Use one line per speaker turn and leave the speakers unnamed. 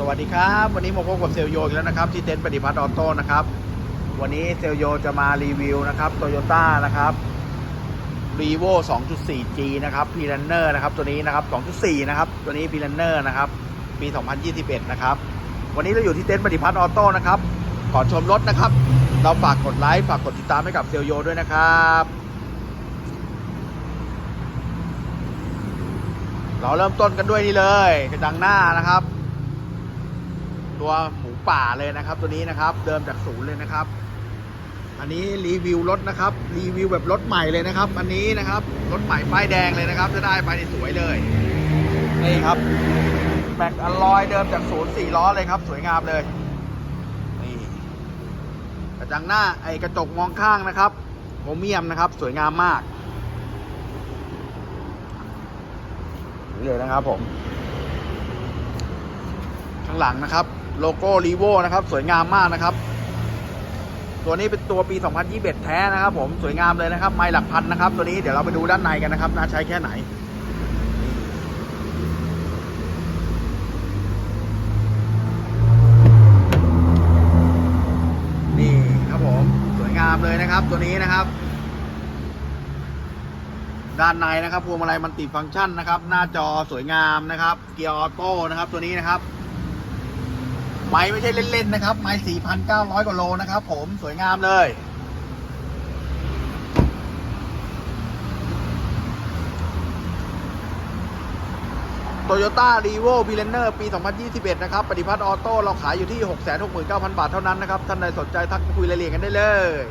สวัสดีครับ วันนี้มาพบกับเซลโยอีกแล้วนะครับที่เต็นท์ปฏิพัฒน์ออโต้นะครับ วันนี้เซลโยจะมารีวิวนะครับโตโยต้านะครับ r e v o 2.4G นะครับ p r u n n e r นะครับตัวนี้นะครับ 2.4 นะครับ ตัวนี้ p r u n n e r นะครับ ปี 2021 นะครับ วันนี้เราอยู่ที่เต็นท์ปฏิพัฒน์ออโต้นะครับก่อนชมรถนะครับ เราฝากกดไลค์ฝากกดติดตามให้กับเซลโยด้วยนะครับเราเริ่มต้นกันด้วยนี่เลยกระจังหน้านะครับ ตัวหมูป่าเลยนะครับ ตัวนี้นะครับ เดิมจากศูนย์เลยนะครับ อันนี้รีวิวรถนะครับ รีวิวแบบรถใหม่เลยนะครับ อันนี้นะครับ รถใหม่ป้ายแดงเลยนะครับ จะได้ไปในสวยเลยนี่ครับแม็กอลลอยเดิมจากศูนย์สี่ล้อเลยครับ สวยงามเลยนี่กระจังหน้าไอกระจกมองข้างนะครับโครเมียมนะครับ สวยงามมากนี่เลยนะครับผม ข้างหลังนะครับ โลโก้รีโวนะครับ สวยงามมากนะครับ ตัวนี้เป็นตัวปี 2021 แท้นะครับ ผมสวยงามเลยนะครับ ไม้หลักพันนะครับ ตัวนี้เดี๋ยวเราไปดูด้านในกันนะครับ น่าใช้แค่ไหนนี่ครับผมสวยงามเลยนะครับตัวนี้นะครับ ด้านในนะครับพวงมาลัยมันติดฟังก์ชันนะครับ หน้าจอสวยงามนะครับ เกียร์ออโต้นะครับตัวนี้นะครับ ไม้ไม่ใช่เล่นๆนะครับ ไม้4,900กว่าโลนะครับ ผมสวยงามเลยโตโยต้ารีโววีเลนเนอร์ปี 2021 นะครับ ปฏิพัฒน์ออโต้ เราขายอยู่ที่ 669,000 บาทเท่านั้นนะครับ ท่านใดสนใจทักมาคุยรายละเอียดกันได้เลย